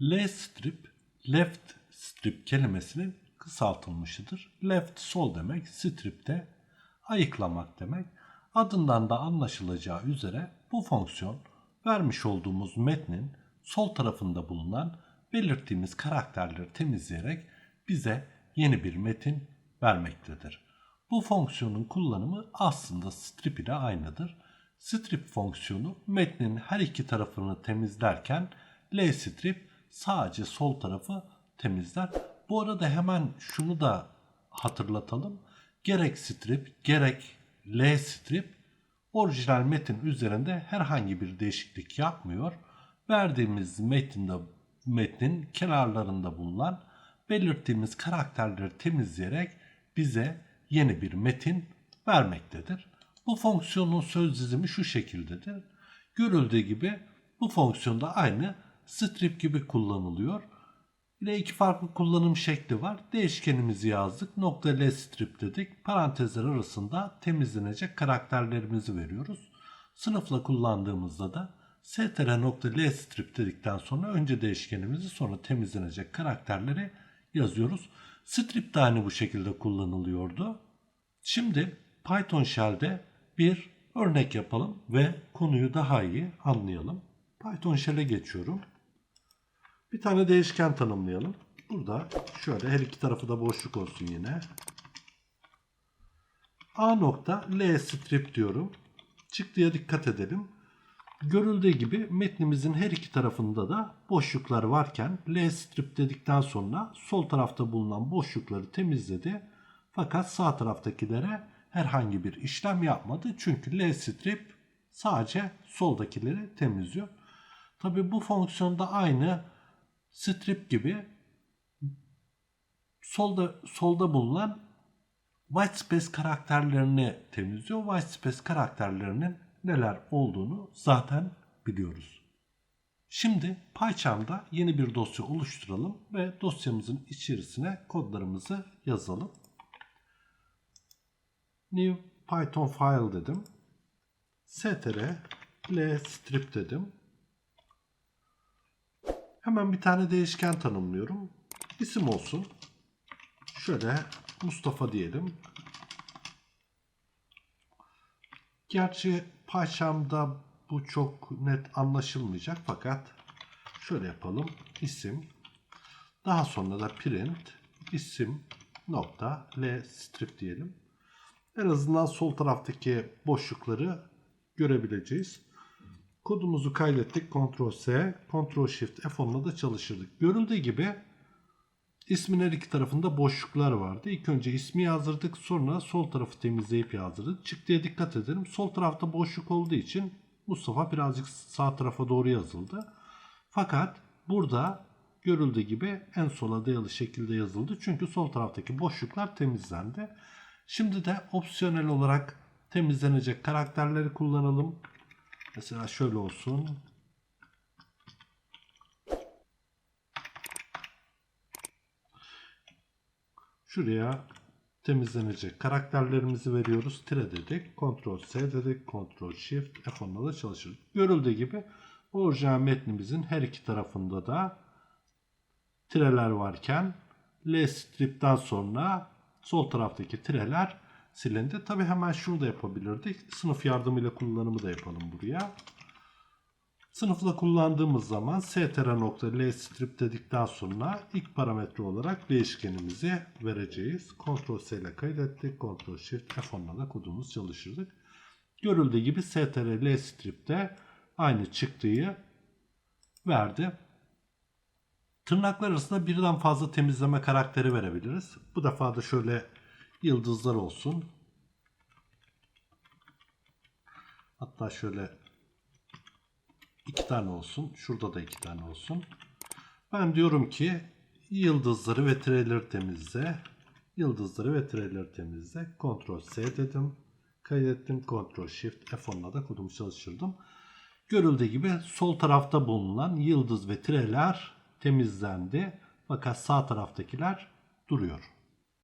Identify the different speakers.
Speaker 1: L strip, left strip kelimesinin kısaltılmışıdır. Left sol demek, strip de ayıklamak demek. Adından da anlaşılacağı üzere bu fonksiyon vermiş olduğumuz metnin sol tarafında bulunan belirttiğimiz karakterleri temizleyerek bize yeni bir metin vermektedir. Bu fonksiyonun kullanımı aslında strip ile aynıdır. Strip fonksiyonu metnin her iki tarafını temizlerken L-strip sadece sol tarafı temizler. Bu arada hemen şunu da hatırlatalım. Gerek strip gerek L-strip orijinal metin üzerinde herhangi bir değişiklik yapmıyor. Verdiğimiz metinde metnin kenarlarında bulunan belirttiğimiz karakterleri temizleyerek bize yeni bir metin vermektedir. Bu fonksiyonun söz dizimi şu şekildedir. Görüldüğü gibi bu fonksiyonda aynı strip gibi kullanılıyor. Yine iki farklı kullanım şekli var. Değişkenimizi yazdık. Nokta L strip dedik. Parantezler arasında temizlenecek karakterlerimizi veriyoruz. Sınıfla kullandığımızda da str nokta L strip dedikten sonra önce değişkenimizi sonra temizlenecek karakterleri yazıyoruz. Strip de aynı bu şekilde kullanılıyordu. Şimdi Python Shell'de bir örnek yapalım ve konuyu daha iyi anlayalım. Python Shell'e geçiyorum. Bir tane değişken tanımlayalım. Burada şöyle her iki tarafı da boşluk olsun yine. A nokta L strip diyorum. Çıktıya dikkat edelim. Görüldüğü gibi metnimizin her iki tarafında da boşluklar varken L strip dedikten sonra sol tarafta bulunan boşlukları temizledi. Fakat sağ taraftakilere herhangi bir işlem yapmadı. Çünkü L strip sadece soldakileri temizliyor. Tabi bu fonksiyonda aynı strip gibi solda solda bulunan white space karakterlerini temizliyor. White space karakterlerinin neler olduğunu zaten biliyoruz. Şimdi PyCharm'da yeni bir dosya oluşturalım ve dosyamızın içerisine kodlarımızı yazalım. New Python file dedim. str l strip dedim. Hemen bir tane değişken tanımlıyorum. İsim olsun. Şöyle Mustafa diyelim. Gerçi PyCharm'da bu çok net anlaşılmayacak fakat şöyle yapalım. İsim. Daha sonra da print isim nokta l strip diyelim. En azından sol taraftaki boşlukları görebileceğiz. Kodumuzu kaydettik. Ctrl S, Ctrl Shift F10'la da çalıştırdık. Görüldüğü gibi ismin her iki tarafında boşluklar vardı. İlk önce ismi yazdırdık. Sonra sol tarafı temizleyip yazdırdık. Çıktıya dikkat edelim. Sol tarafta boşluk olduğu için Mustafa birazcık sağ tarafa doğru yazıldı. Fakat burada görüldüğü gibi en sola dayalı şekilde yazıldı. Çünkü sol taraftaki boşluklar temizlendi. Şimdi de opsiyonel olarak temizlenecek karakterleri kullanalım. Mesela şöyle olsun. Şuraya temizlenecek karakterlerimizi veriyoruz. Tire dedik. Ctrl S dedik. Ctrl Shift F10'la da çalışır. Görüldüğü gibi orijinal metnimizin her iki tarafında da tireler varken L strip'ten sonra sol taraftaki tireler silindi. Tabi hemen şunu da yapabilirdik. Sınıf yardımıyla kullanımı da yapalım buraya. Sınıfla kullandığımız zaman str.l strip dedikten sonra ilk parametre olarak değişkenimizi vereceğiz. Ctrl S ile kaydettik. Ctrl Shift F10'la da kodumuz çalıştırdık. Görüldüğü gibi str.l strip'te aynı çıktıyı verdi. Tırnaklar arasında birden fazla temizleme karakteri verebiliriz. Bu defa da şöyle yıldızlar olsun. Hatta şöyle iki tane olsun. Şurada da iki tane olsun. Ben diyorum ki yıldızları ve tireleri temizle. Yıldızları ve tireleri temizle. Ctrl S dedim. Kaydettim. Ctrl Shift F10'la da kodumu çalıştırdım. Görüldüğü gibi sol tarafta bulunan yıldız ve tireler temizlendi. Fakat sağ taraftakiler duruyor.